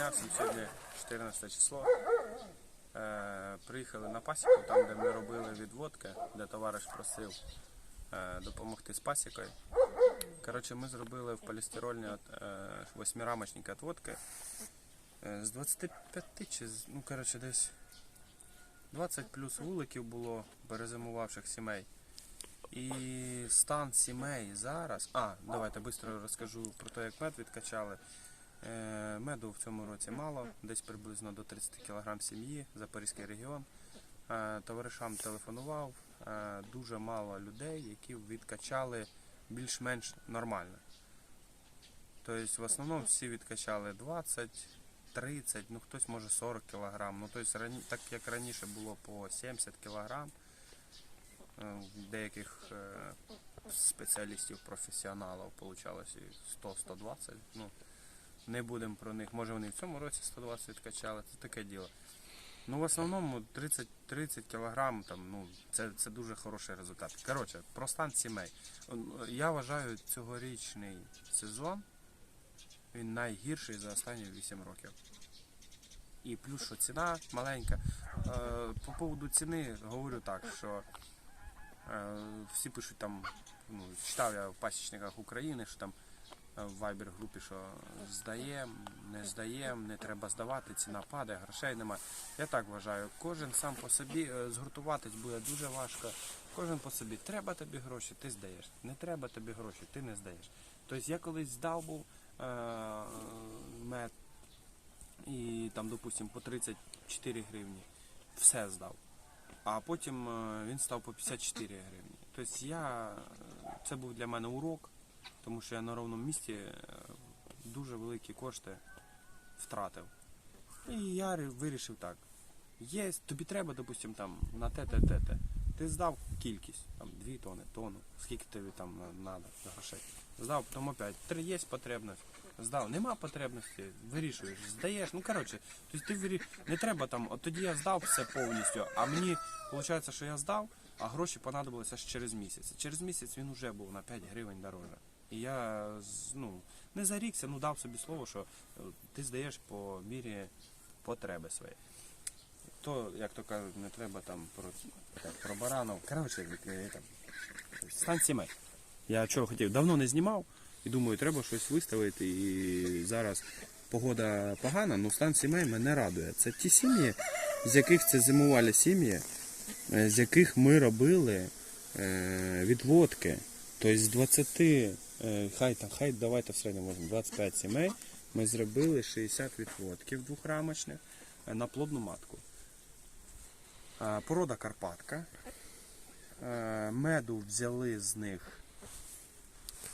піднявся сьогодні 14 число. Е, приїхали на пасіку, там де ми робили відводки, де товариш просив е, допомогти з пасікою. Коротше, ми зробили в полістирольні е, восьмирамочники відводки з 25 чи ну коротше десь 20 плюс вуликів було перезимувавших сімей. І стан сімей зараз. А, давайте швидко розкажу про те, як мед відкачали. Е, Меду в цьому році мало, десь приблизно до 30 кг сім'ї, Запорізький регіон. Е, Товаришам телефонував, е, дуже мало людей, які відкачали більш-менш нормально. Тобто в основному всі відкачали 20, 30, ну хтось може 40 кг. Ну, тобто, так як раніше було по 70 кг, деяких спеціалістів, професіоналів вийшло і 100-120. Ну, не будемо про них. Може вони в цьому році 120 відкачали, це таке діло. Ну, в основному 30, 30 кг, там, ну, це, це дуже хороший результат. Коротше, про стан сімей. Я вважаю цьогорічний сезон він найгірший за останні 8 років. І плюс, що ціна маленька. Е, По поводу ціни говорю так, що е, всі пишуть там, ну, читав я в пасічниках України, що там в Viber групі, що здаємо, не здаємо, не треба здавати, ціна падає, грошей немає. Я так вважаю, кожен сам по собі е, згуртуватись буде дуже важко. Кожен по собі. Треба тобі гроші, ти здаєш. Не треба тобі гроші, ти не здаєш. Тобто я колись здав був е, мед і там, допустим, по 34 гривні. Все здав. А потім е, він став по 54 гривні. Тобто я, е, це був для мене урок, тому що я на ровному місці е, дуже великі кошти втратив. І я вирішив так. Є, тобі треба, допустим, там на те, те, те, те. Ти здав кількість, там 2 тони, тонну, скільки тобі там треба грошей. Здав, потім опять, три є потребність. Здав, нема потребності, вирішуєш, здаєш. Ну коротше, тобто ти вирі... не треба там, от тоді я здав все повністю, а мені виходить, що я здав, а гроші понадобилися аж через місяць. Через місяць він вже був на 5 гривень дороже. І я ну, не зарікся, ну дав собі слово, що е, ти здаєш по мірі потреби своєї. То, як то кажуть, не треба там про, так, про баранов. Коротше, е, там, стан сімей. Я чого хотів, давно не знімав і думаю, треба щось виставити. І зараз погода погана, але стан сімей мене радує. Це ті сім'ї, з яких це зимували сім'ї, е, з яких ми робили е, відводки. Тобто з 20, е, хай там, хай давайте в середньому можемо 25 сімей, ми зробили 60 відводків двохрамочних е, на плодну матку. Е, Порода Карпатка. Е, Меду взяли з них.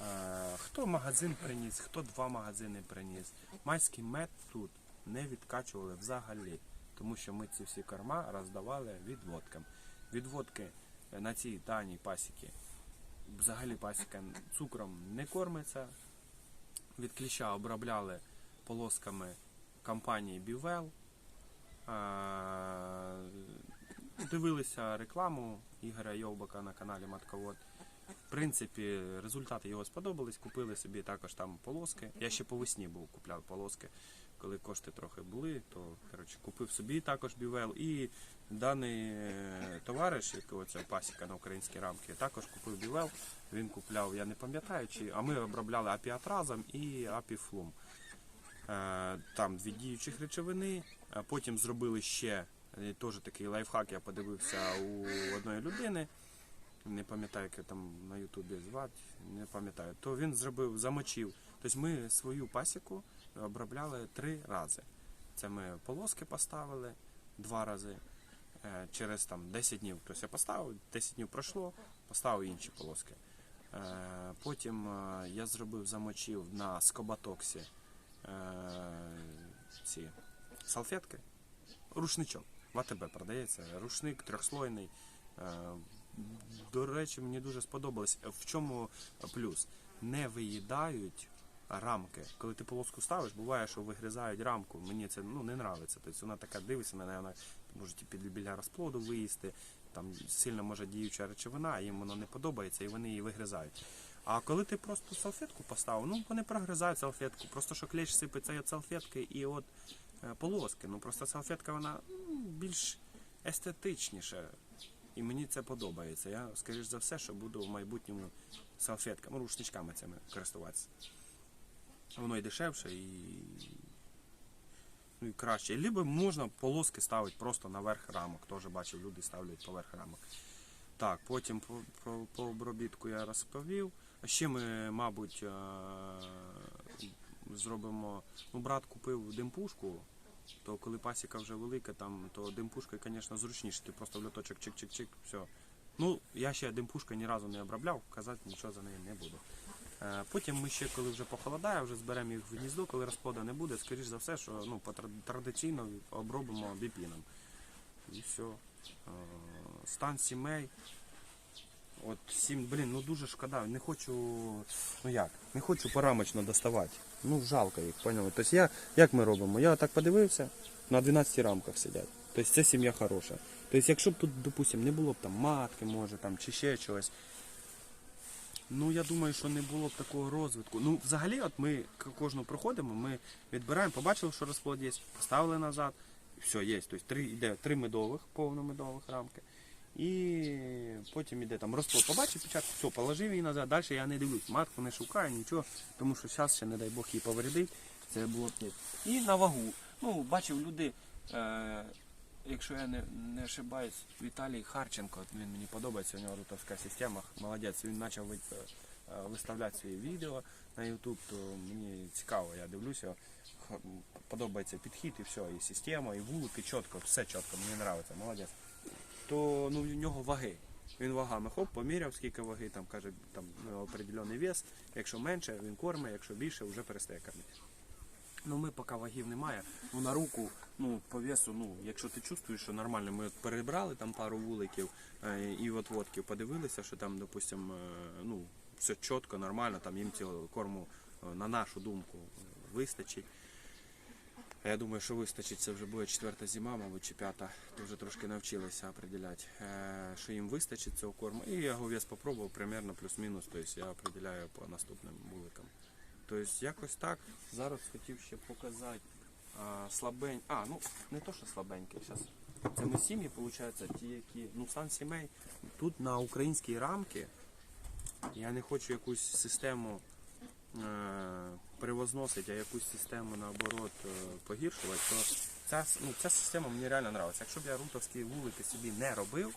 е, Хто магазин приніс, хто два магазини приніс. Майський мед тут не відкачували взагалі, тому що ми ці всі корма роздавали відводкам. Відводки на цій даній пасіки взагалі пасіка цукром не кормиться. Від кліща обробляли полосками компанії Бівел. Дивилися рекламу Ігоря Йовбака на каналі Матковод. В принципі, результати його сподобались, купили собі також там полоски. Я ще по весні був купляв полоски, коли кошти трохи були, то коротше, купив собі також бівел. І даний е, товариш, якого це пасіка на українські рамки, також купив бівел. Він купляв, я не пам'ятаю, чи а ми обробляли апіатразом і апіфлум. Е, Там дві діючих речовини, потім зробили ще е, теж такий лайфхак, я подивився у одної людини не пам'ятаю, як там на Ютубі звати, не пам'ятаю, то він зробив, замочив. Тобто ми свою пасіку обробляли три рази. Це ми полоски поставили два рази. Е, Через там 10 днів тобто я поставив, 10 днів пройшло, поставив інші полоски. Е, Потім е, я зробив, замочив на скоботоксі е, ці салфетки. Рушничок. В АТБ продається. Рушник трьохслойний. До речі, мені дуже сподобалось. В чому плюс? Не виїдають рамки. Коли ти полоску ставиш, буває, що вигризають рамку. Мені це ну, не нравиться. Тобто вона така дивиться неї, вона може під біля розплоду виїсти. Там сильно може діюча речовина, їм воно не подобається і вони її вигризають. А коли ти просто салфетку поставив, ну вони прогризають салфетку, просто що клещ сипеться від салфетки і от е, полоски. Ну просто салфетка вона більш естетичніша. І мені це подобається. Я, скоріш за все, що буду в майбутньому салфетками, рушничками цими користуватися. Воно і дешевше, і, ну, і краще. Либо можна полоски ставити просто наверх рамок. Теж бачив, люди ставлять поверх рамок. Так, потім по, по, по обробітку я розповів. А ще ми, мабуть, е, зробимо. Ну, брат купив димпушку, то коли пасіка вже велика, там, то димпушкою, звісно, зручніше. Ти просто в льоточок чик-чик-чик, все. Ну, я ще димпушкою ні разу не обробляв, казати нічого за неї не буду. Е, Потім ми ще, коли вже похолодає, вже зберемо їх в гніздо, коли розплода не буде, скоріш за все, що ну, традиційно обробимо біпіном. І все. Стан сімей. От сім, блін, ну дуже шкода. Не хочу. Ну як? Не хочу порамочно доставати. Ну жалко їх, поняли? Тобто я, як ми робимо? Я так подивився, на 12 рамках сидять. Тобто це сім'я хороша. Тобто, якщо б тут, допустимо, не було б там матки, може, там, чи ще чогось. Ну, я думаю, що не було б такого розвитку. Ну, взагалі, от ми к- кожну проходимо, ми відбираємо, побачили, що розплод є, поставили назад, і все, є. Тобто три, йде три медових, повномедових рамки. І потім іде там розплод. Побачив спочатку, все, положив її назад, далі я не дивлюсь, матку не шукаю, нічого, тому що зараз ще, не дай Бог, її повредить. Це було б. І на вагу. Ну, бачив люди, е, якщо я не, не ошибаюсь, Віталій Харченко, він мені подобається, у нього рутовська система, молодець, він почав е, е, виставляти свої відео на YouTube, то мені цікаво, я дивлюся, подобається підхід і все, і система, і вулики, чітко, все чітко, мені подобається, молодець. То ну, в нього ваги. Він вагами хоп, поміряв, скільки ваги, там каже, там ну, определений вес. Якщо менше, він кормить, якщо більше, вже перестає кормити. Ну ми поки вагів немає. Ну на руку, ну по весу, ну якщо ти чувствуєш, що нормально, ми от перебрали там пару вуликів е, і от водків подивилися, що там, допустим, е, ну все чітко, нормально, там їм цього корму, е, на нашу думку, е, вистачить. Я думаю, що вистачить, це вже буде четверта зима, мабуть, чи п'ята, то вже трошки навчилися определяти, е, що їм вистачить цього корму. І я його вес попробував примерно плюс-мінус, тобто я определяю по наступним вуликам. Тобто якось так. Зараз хотів ще показати а, слабень. А, ну не то, що слабеньке. Зараз. Це ми сім'ї, виходить, ті, які. Ну, стан сімей. Тут на українській рамки я не хочу якусь систему е, привозносити, а якусь систему наоборот е, погіршувати, то ця, ну, ця система мені реально подобається. Якщо б я рутовські вулики собі не робив,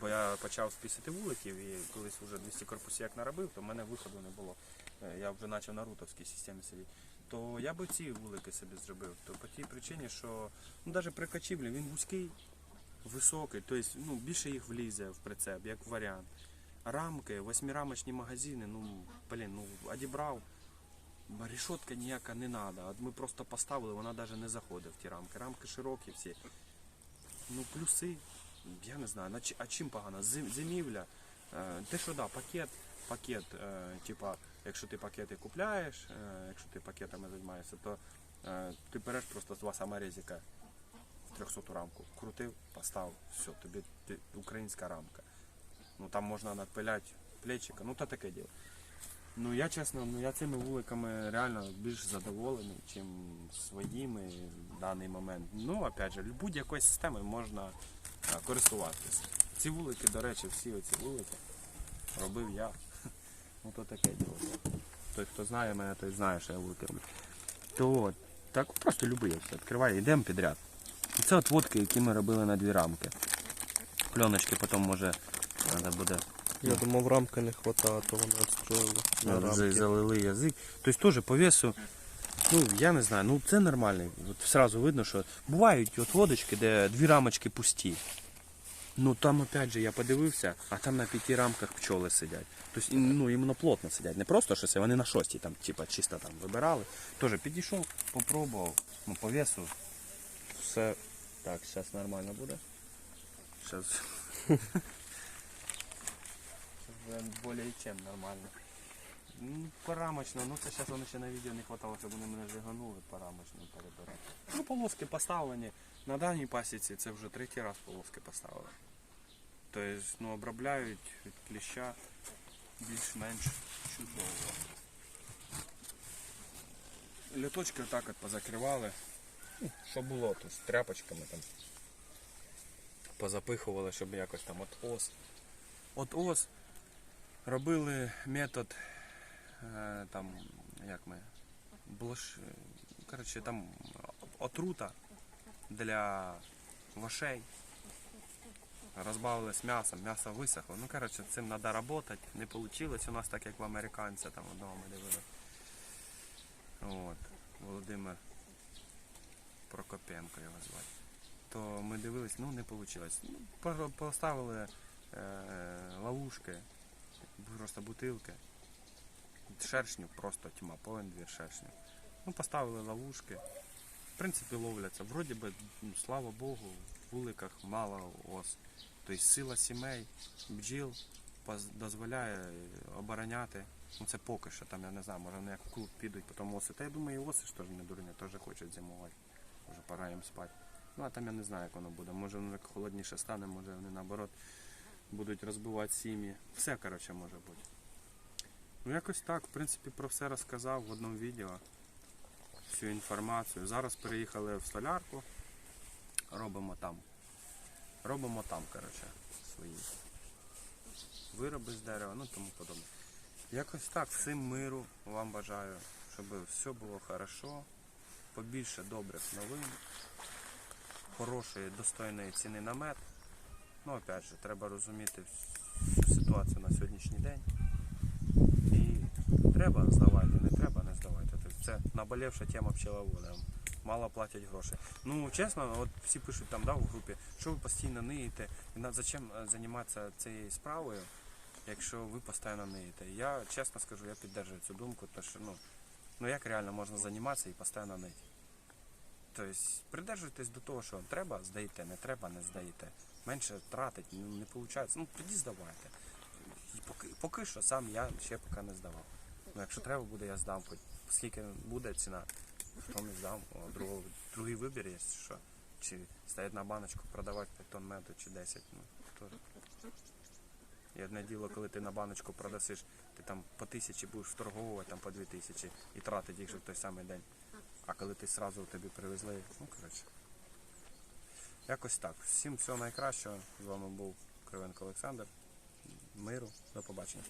бо я почав 50 вуликів і колись вже 200 корпусів як наробив, то в мене виходу не було. Е, Я вже почав на рутовській системі сидіти. То я би ці вулики собі зробив. То по тій причині, що ну, навіть при качівлі він вузький, високий, тобто ну, більше їх влізе в прицеп, як варіант. Рамки, восьмирамочні магазини, ну, блін, ну, одібрав. Рішотка ніяка не треба. Ми просто поставили, вона навіть не заходить в ті рамки. Рамки широкі всі. Ну, плюси, я не знаю, а чим погано? Зимівля. Е, Те, що да, пакет, пакет, е, типа, якщо ти пакети купляєш, е, якщо ти пакетами займаєшся, то ти береш просто з два саморезика 300 рамку, крутив, поставив, все, тобі ти, українська рамка. Ну там можна надпиляти плечика, ну то таке діло. Ну я чесно, ну я цими вуликами реально більш задоволений, чим своїми в даний момент. Ну, опять же, будь-якої системи можна користуватися. Ці вулики, до речі, всі оці вулики робив я. Ну то таке діло. Той, хто знає мене, той знає, що я вулики роблю. То от, так просто любий все. Відкривай, йдемо підряд. І це от водки, які ми робили на дві рамки. Пленочки потім може треба буде Я думав, рамки не хватає, то вони вже залили язик. Тобто теж по весу, ну я не знаю, ну це нормально. От сразу видно, що бувають от водочки, де дві рамочки пусті. Ну там опять же я подивився, а там на п'яти рамках пчоли сидять. Тобто ну, іменно плотно сидять. Не просто що це, вони на шостій там, типа, чисто там вибирали. Теж підійшов, попробував, ну по весу все так, зараз нормально буде. Зараз. Более чем нормально. Ну, Порамочно, ну це зараз воно ще на відео не хватало, щоб вони мене жиганули порамочно перебирати. Ну, полоски поставлені. На даній пасіці це вже третій раз полоски поставили. Тобто, ну, обробляють від кліща. більш-менш чудово. Люточки отак от позакривали. Ну, Що було тут з тряпочками там. Позапихували, щоб якось там от ос. От ос робили метод там, як ми, блош, коротше, там отрута для вошей. Розбавили з м'ясом, м'ясо висохло. Ну, коротше, цим треба працювати. Не вийшло у нас так, як в американця там одного ми дивили. От. Володимир Прокопенко його звати. То ми дивились, ну не вийшло. Ну, поставили е, ловушки, просто бутилки. Шершнів просто тьма, повен двір шершнів. Ну, поставили ловушки. В принципі, ловляться. Вроді би, ну, слава Богу, в вуликах мало ос. Тобто сила сімей, бджіл дозволяє обороняти. Ну це поки що там, я не знаю, може вони як в клуб підуть, потім оси. Та я думаю, і оси ж теж не дурні, теж хочуть зимувати. Вже пора їм спати. Ну а там я не знаю, як воно буде. Може воно як холодніше стане, може вони наоборот будуть розбивати сім'ї. Все, коротше, може бути. Ну якось так, в принципі, про все розказав в одному відео. Всю інформацію. Зараз переїхали в столярку. Робимо там. Робимо там, коротше, свої вироби з дерева, ну тому подобне. Якось так, всім миру вам бажаю, щоб все було хорошо, побільше добрих новин, хорошої, достойної ціни на мед. Ну, опять же, треба розуміти всю ситуацію на сьогоднішній день. І треба здавайте, не треба, не здавайте. Тобто це наболівша тема пчеловода. Мало платять гроші. Ну, чесно, от всі пишуть там да, в групі, що ви постійно ниєте, зачем е, займатися цією справою, якщо ви постійно ниєте. Я чесно скажу, я підтримую цю думку, тому що ну, ну як реально можна займатися і постійно нити. Тобто придержуйтесь до того, що треба, здаєте, не треба, не здаєте. Менше тратить, ну, не виходить. Ну тоді здавайте. Поки, поки що сам я ще поки не здавав. Ну якщо треба буде, я здам, хоч скільки буде ціна, то не здам. О, другий вибір є, що. Чи стоять на баночку продавати 5 тонн меду, чи 10. Ну, теж. І одне діло, коли ти на баночку продасиш, ти там по тисячі будеш вторговувати, там по дві тисячі і тратити їх же в той самий день. А коли ти сразу тобі привезли, ну коротше. Якось так. Всім всього найкращого. З вами був Кривенко Олександр. Миру, до побачення.